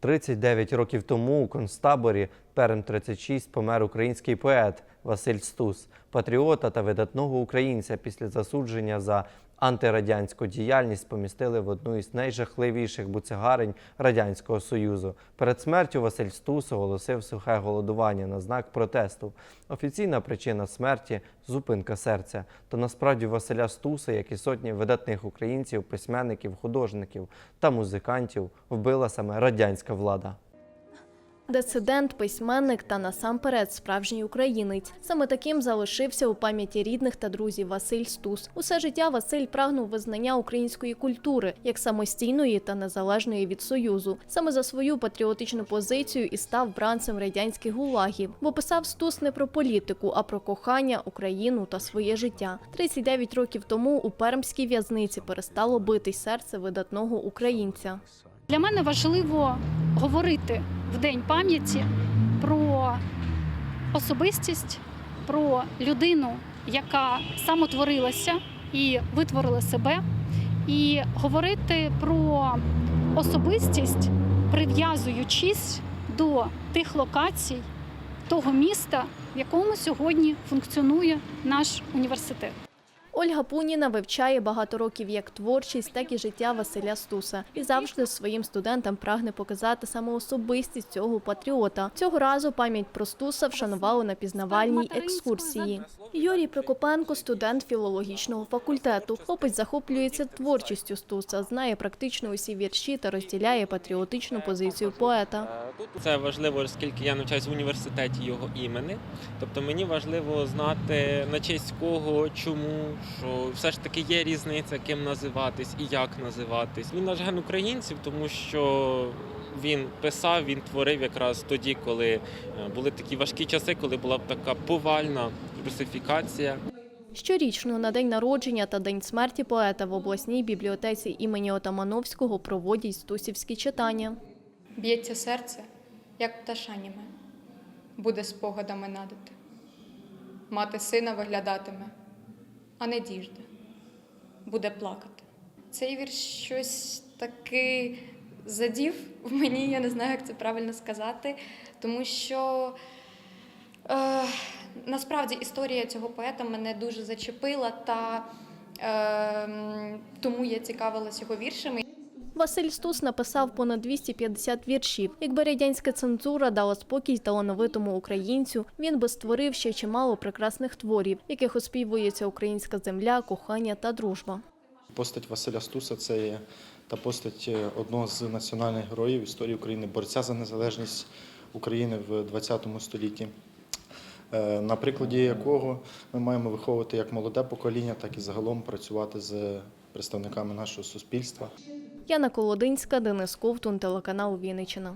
39 років тому у концтаборі Перм 36 помер український поет Василь Стус, патріота та видатного українця після засудження за антирадянську діяльність помістили в одну із найжахливіших буцегарень Радянського Союзу. Перед смертю Василь Стус оголосив сухе голодування на знак протесту. Офіційна причина смерті зупинка серця. Та насправді Василя Стуса, як і сотні видатних українців, письменників, художників та музикантів, вбила саме радянська влада. Дисидент, письменник та насамперед справжній українець. Саме таким залишився у пам'яті рідних та друзів Василь Стус. Усе життя Василь прагнув визнання української культури як самостійної та незалежної від союзу. Саме за свою патріотичну позицію і став бранцем радянських гулагів, бо писав Стус не про політику, а про кохання, Україну та своє життя. 39 років тому у пермській в'язниці перестало битись серце видатного українця. Для мене важливо говорити в день пам'яті про особистість, про людину, яка самотворилася і витворила себе, і говорити про особистість, прив'язуючись до тих локацій, того міста, в якому сьогодні функціонує наш університет. Ольга Пуніна вивчає багато років як творчість, так і життя Василя Стуса, і завжди своїм студентам прагне показати саме особистість цього патріота. Цього разу пам'ять про Стуса вшанували на пізнавальній екскурсії. Юрій Прокопенко, студент філологічного факультету. Хлопець захоплюється творчістю Стуса, знає практично усі вірші та розділяє патріотичну позицію поета. Це важливо, оскільки я навчаюсь в університеті його імені. Тобто мені важливо знати на честь кого, чому, що все ж таки є різниця, ким називатись і як називатись. Він наш ген українців, тому що він писав, він творив якраз тоді, коли е, були такі важкі часи, коли була б така повальна русифікація. Щорічно на день народження та день смерті поета в обласній бібліотеці імені Отамановського проводять стусівські читання. Б'ється серце, як пташаніме, буде спогадами надати. Мати сина виглядатиме, а не діжде, буде плакати. Цей вірш щось таки задів в мені, я не знаю, як це правильно сказати, тому що е, насправді історія цього поета мене дуже зачепила, та е, тому я цікавилась його віршами. Василь Стус написав понад 250 віршів. Якби радянська цензура дала спокій талановитому українцю, він би створив ще чимало прекрасних творів, яких оспівується українська земля, кохання та дружба. Постать Василя Стуса це є та постать е, одного з національних героїв історії України, борця за незалежність України в ХХ столітті, на прикладі якого ми маємо виховувати як молоде покоління, так і загалом працювати з представниками нашого суспільства. Яна Колодинська, Денис Ковтун, телеканал Вінниччина.